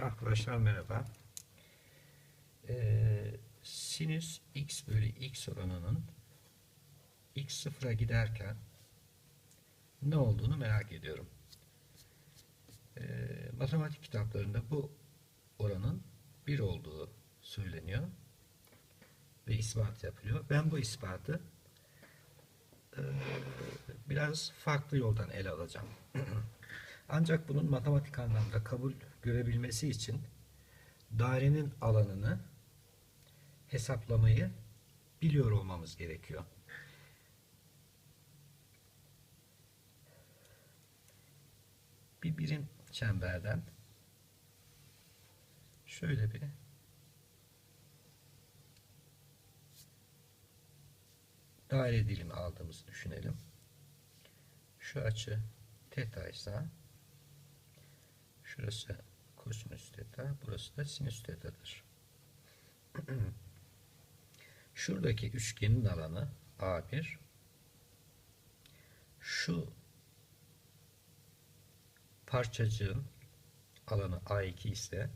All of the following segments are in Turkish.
Arkadaşlar merhaba. Ee, sinüs x bölü x oranının x sıfıra giderken ne olduğunu merak ediyorum. Ee, matematik kitaplarında bu oranın 1 olduğu söyleniyor ve ispat yapılıyor. Ben bu ispatı e, biraz farklı yoldan ele alacağım. Ancak bunun matematik anlamda kabul görebilmesi için dairenin alanını hesaplamayı biliyor olmamız gerekiyor. Bir birim çemberden şöyle bir daire dilimi aldığımızı düşünelim. Şu açı teta ise şurası kosinüs teta, burası da sinüs tetadır. Şuradaki üçgenin alanı A1. Şu parçacığın alanı A2 ise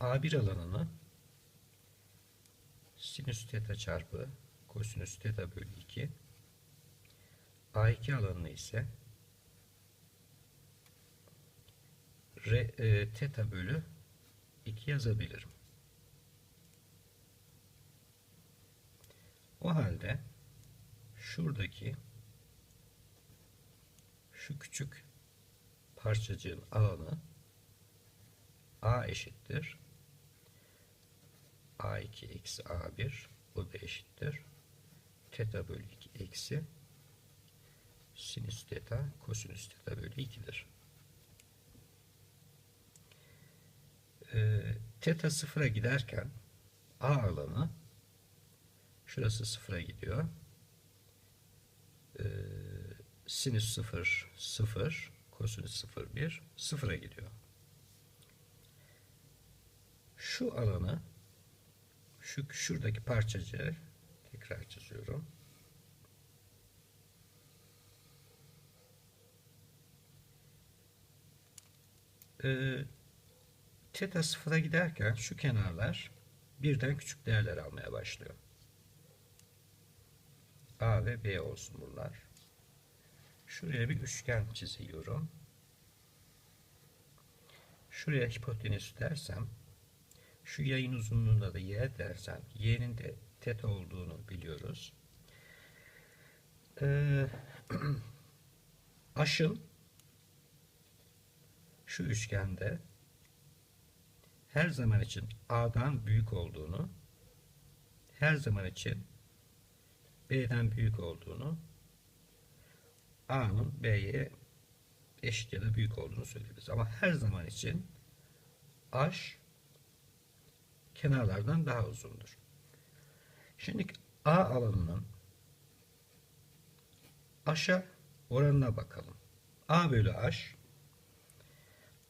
A1 alanını sinüs teta çarpı kosinüs teta bölü 2 A2 alanını ise re, e, teta bölü 2 yazabilirim. O halde şuradaki şu küçük parçacığın alanı A eşittir. A2 eksi A1 bu da eşittir. Teta bölü 2 eksi sinüs teta kosinüs teta bölü 2'dir. Ee, teta sıfıra giderken A alanı şurası sıfıra gidiyor. Ee, sinüs 0 0 kosinüs 0 1 sıfıra gidiyor. Şu alanı şu şuradaki parçacığı tekrar çiziyorum. Ee, teta sıfıra giderken şu kenarlar birden küçük değerler almaya başlıyor. A ve B olsun bunlar. Şuraya bir üçgen çiziyorum. Şuraya hipotenüs dersem şu yayın uzunluğunda da y dersem y'nin de teta olduğunu biliyoruz. Ee, aşın şu üçgende her zaman için A'dan büyük olduğunu, her zaman için B'den büyük olduğunu, A'nın B'ye eşit ya da büyük olduğunu söyleriz. Ama her zaman için H kenarlardan daha uzundur. Şimdi A alanının H'a oranına bakalım. A bölü H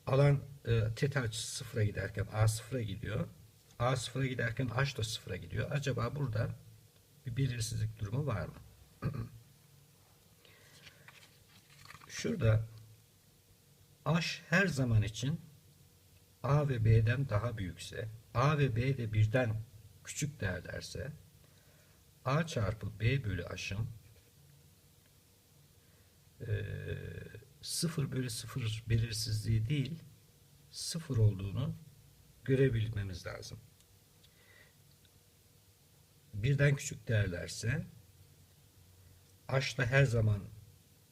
alan e, teta sıfıra giderken A sıfıra gidiyor. A sıfıra giderken H da sıfıra gidiyor. Acaba burada bir belirsizlik durumu var mı? Şurada H her zaman için A ve B'den daha büyükse, A ve B de birden küçük değerlerse, A çarpı B bölü H'ın e, 0 bölü 0 belirsizliği değil, 0 olduğunu görebilmemiz lazım. Birden küçük değerlerse, H da her zaman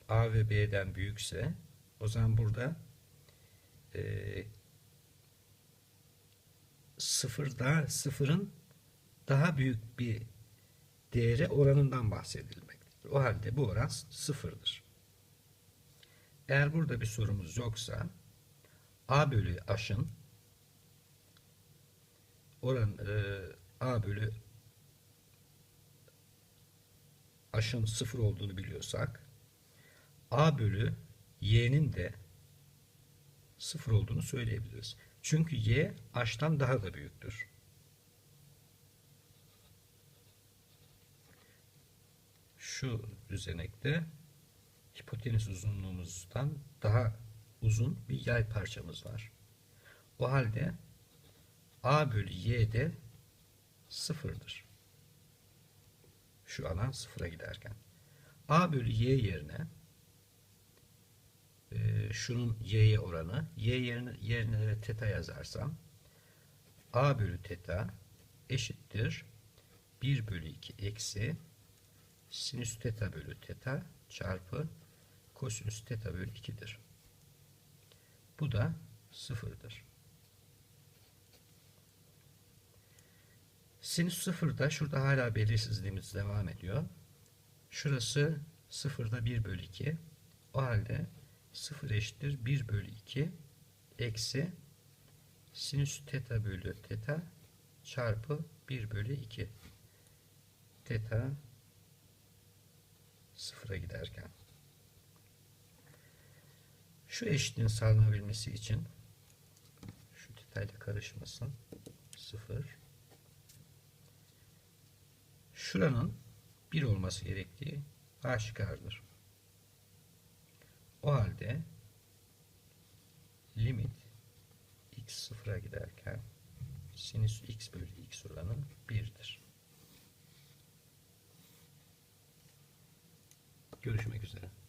A ve B'den büyükse, o zaman burada e, sıfırda sıfırın daha büyük bir değeri oranından bahsedilmektedir. O halde bu oran sıfırdır. Eğer burada bir sorumuz yoksa A bölü H'ın oran e, A bölü H'ın sıfır olduğunu biliyorsak A bölü Y'nin de sıfır olduğunu söyleyebiliriz. Çünkü Y H'tan daha da büyüktür. Şu düzenekte hipotenüs uzunluğumuzdan daha uzun bir yay parçamız var. O halde A bölü Y de sıfırdır. Şu alan sıfıra giderken. A bölü Y yerine e, şunun Y'ye oranı Y yerine, yerine de teta yazarsam A bölü teta eşittir 1 bölü 2 eksi sinüs teta bölü teta çarpı kosinüs teta bölü 2'dir. Bu da sıfırdır. Sinüs sıfırda şurada hala belirsizliğimiz devam ediyor. Şurası sıfırda 1 bölü 2. O halde 0 eşittir 1 bölü 2 eksi sinüs teta bölü teta çarpı 1 bölü 2. Teta sıfıra giderken. Şu eşitliğin sağlanabilmesi için şu teta ile karışmasın. 0 Şuranın 1 olması gerektiği aşikardır. O halde limit x sıfıra giderken sinüs x bölü x oranı 1'dir. Görüşmek üzere.